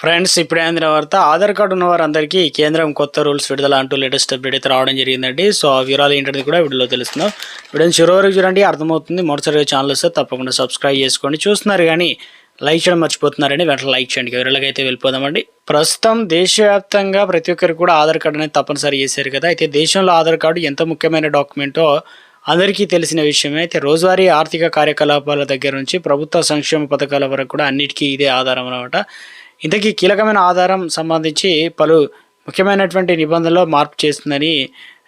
Friends ఇప్పుడే అందిన వార్త ఆధార్ కార్డు ఉన్న వారందరికీ కేంద్రం కొత్త రూల్స్ విడుదల అంటూ లేటెస్ట్ అప్డేట్ అయితే రావడం జరిగిందండి. సో ఆ వివరాలు ఏంటనేది కూడా వీడియోలో తెలుస్తున్నాం. వీడియోని చివరి వరకు చూడండి అర్థమవుతుంది. మొదటిసారిగా ఛానల్ వస్తే తప్పకుండా సబ్స్క్రైబ్ చేసుకోండి. చూస్తున్నారు కానీ లైక్ చేయడం మర్చిపోతున్నారని వెంటనే లైక్ చేయండి. వివరాలకైతే అయితే వెళ్ళిపోదామండి. ప్రస్తుతం దేశవ్యాప్తంగా ప్రతి ఒక్కరికి కూడా ఆధార్ కార్డు అనేది తప్పనిసరి చేశారు కదా. అయితే దేశంలో ఆధార్ కార్డు ఎంత ముఖ్యమైన డాక్యుమెంటో అందరికీ తెలిసిన విషయమే. అయితే రోజువారీ ఆర్థిక కార్యకలాపాల దగ్గర నుంచి ప్రభుత్వ సంక్షేమ పథకాల వరకు కూడా అన్నిటికీ ఇదే ఆధారం అనమాట ఇంతకీ కీలకమైన ఆధారం సంబంధించి పలు ముఖ్యమైనటువంటి నిబంధనలో మార్పు చేస్తుందని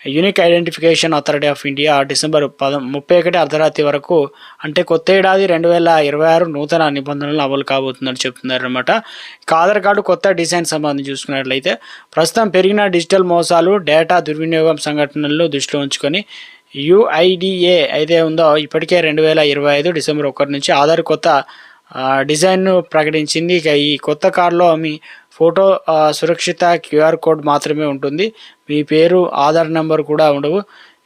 unique identification authority of India December పద ముప్పై ఒకటి అర్ధరాత్రి వరకు అంటే కొత్త ఏడాది రెండు వేల ఇరవై ఆరు నూతన నిబంధనలు అమలు కాబోతుందని చెప్తున్నారు అనమాట ఇక ఆధార్ కార్డు కొత్త డిజైన్ సంబంధించి చూసుకున్నట్లయితే ప్రస్తుతం పెరిగిన డిజిటల్ మోసాలు డేటా దుర్వినియోగం సంఘటనలను దృష్టిలో ఉంచుకొని యుఐడిఏ అయితే ఉందో ఇప్పటికే రెండు వేల ఇరవై ఐదు డిసెంబర్ ఒకటి నుంచి ఆధార్ కొత్త డిజైన్ను ప్రకటించింది. ఇక ఈ కొత్త కార్డులో మీ ఫోటో సురక్షిత క్యూఆర్ కోడ్ మాత్రమే ఉంటుంది. మీ పేరు ఆధార్ నెంబర్ కూడా ఉండవు.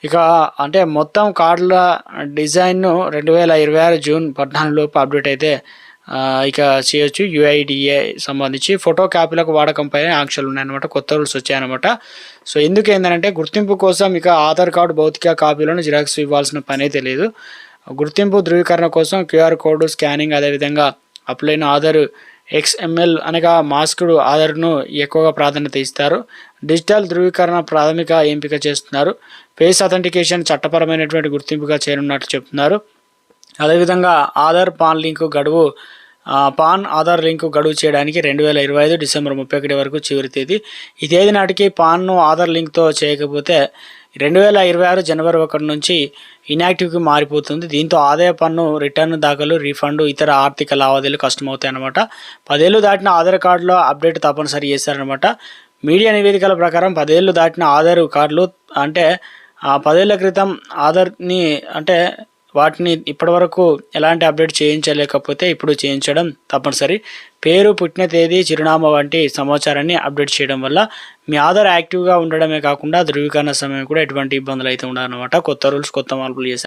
ఇక అంటే మొత్తం కార్డుల డిజైన్ను రెండు వేల ఇరవై ఆరు జూన్ పద్నాలుగులోపు అప్డేట్ అయితే ఇక చేయొచ్చు. యుఐడిఏ సంబంధించి ఫోటో కాపీలకు వాడకంపై ఆంక్షలు ఉన్నాయన్నమాట. కొత్త రూల్స్ వచ్చాయన్నమాట. సో ఎందుకు ఏంటంటే గుర్తింపు కోసం ఇక ఆధార్ కార్డు భౌతిక కాపీలను జిరాక్స్ ఇవ్వాల్సిన పని అయితే లేదు. గుర్తింపు ధృవీకరణ కోసం క్యూఆర్ కోడ్ స్కానింగ్ అదేవిధంగా అప్లైన్ ఆధార్ ఎక్స్ఎంఎల్ అనగా మాస్కుడు ఆధార్ను ఎక్కువగా ప్రాధాన్యత ఇస్తారు. డిజిటల్ ధృవీకరణ ప్రాథమిక ఎంపిక చేస్తున్నారు. ఫేస్ అథెంటికేషన్ చట్టపరమైనటువంటి గుర్తింపుగా చేరున్నట్లు చెప్తున్నారు. అదేవిధంగా ఆధార్ పాన్ లింకు గడువు పాన్ ఆధార్ లింకు గడువు చేయడానికి రెండు వేల ఇరవై ఐదు డిసెంబర్ ముప్పై ఒకటి వరకు చివరి తేదీ. ఈ తేదీ నాటికి పాన్ను ఆధార్ లింక్తో చేయకపోతే రెండు వేల ఇరవై ఆరు జనవరి ఒకటి నుంచి ఇన్యాక్టివ్కి మారిపోతుంది. దీంతో ఆదాయ పన్ను రిటర్న్ దాఖలు రీఫండ్ ఇతర ఆర్థిక లావాదేవీలు కష్టమవుతాయి అనమాట పదేళ్ళు దాటిన ఆధార్ కార్డులో అప్డేట్ తప్పనిసరి చేశారనమాట మీడియా నివేదికల ప్రకారం పదేళ్ళు దాటిన ఆధార్ కార్డులు అంటే ఆ పదేళ్ళ క్రితం ఆధార్ని అంటే వాటిని ఇప్పటివరకు ఎలాంటి అప్డేట్ చేయించలేకపోతే ఇప్పుడు చేయించడం తప్పనిసరి. పేరు పుట్టిన తేదీ చిరునామా వంటి సమాచారాన్ని అప్డేట్ చేయడం వల్ల మీ ఆధార్ యాక్టివ్గా ఉండడమే కాకుండా ధృవీకరణ సమయం కూడా ఎటువంటి ఇబ్బందులు అయితే ఉండదన్నమాట కొత్త రూల్స్ కొత్త మార్పులు చేశారు.